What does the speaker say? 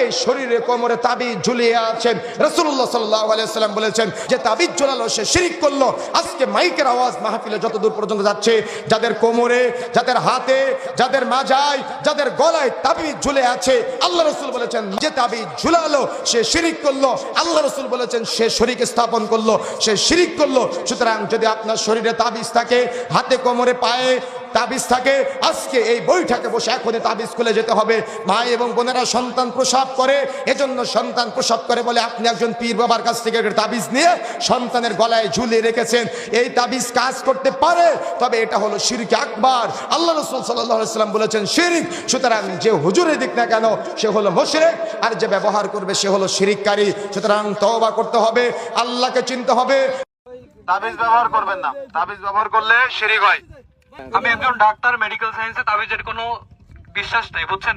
অনেকেই শরীরে কোমরে তাবিজ ঝুলিয়ে আছেন। রসুল্লাহ সাল্লাহ আলাইসাল্লাম বলেছেন যে তাবিজ ঝোলালো, সে শিরিক করল। আজকে মাইকের আওয়াজ মাহফিলে যত দূর পর্যন্ত যাচ্ছে, যাদের কোমরে, যাদের হাতে, যাদের মাজায়, যাদের গলায় তাবিজ ঝুলে আছে, আল্লাহ রসুল বলেছেন, যে তাবিজ ঝুলালো, সে শিরিক করল। আল্লাহ রসুল বলেছেন, সে শরিক স্থাপন করল, সে শিরিক করল। সুতরাং যদি আপনার শরীরে তাবিজ থাকে, হাতে, কোমরে, পায়ে তাবিজ থাকে। আজকে এই বইটাকে বসে এখনই তাবিজ খুলে যেতে হবে। মা এবং বোনেরা সন্তান প্রসাব করে, এজন্য সন্তান প্রসাব করে বলে আপনি একজন পীর বাবার কাছ থেকে তাবিজ নিয়ে সন্তানের গলায় ঝুলিয়ে রেখেছেন। এই তাবিজ কাজ করতে পারে, তবে এটা হলো শিরিক আকবার। আল্লাহ রসুল সাল্লাম বলেছেন, শিরিক, সুতরাং যে হুজুরে দিক না কেন, সে হলো মোশরেক, আর যে ব্যবহার করবে সে হলো শিরিককারী। সুতরাং তওবা করতে হবে, আল্লাহকে চিনতে হবে। তাবিজ ব্যবহার করবেন না। তাবিজ ব্যবহার করলে শিরিক হয়। আমি একজন ডাক্তার মেডিকেল সায়েন্সে তাবিজের কোনো বিশ্বাস নেই বুঝছেন?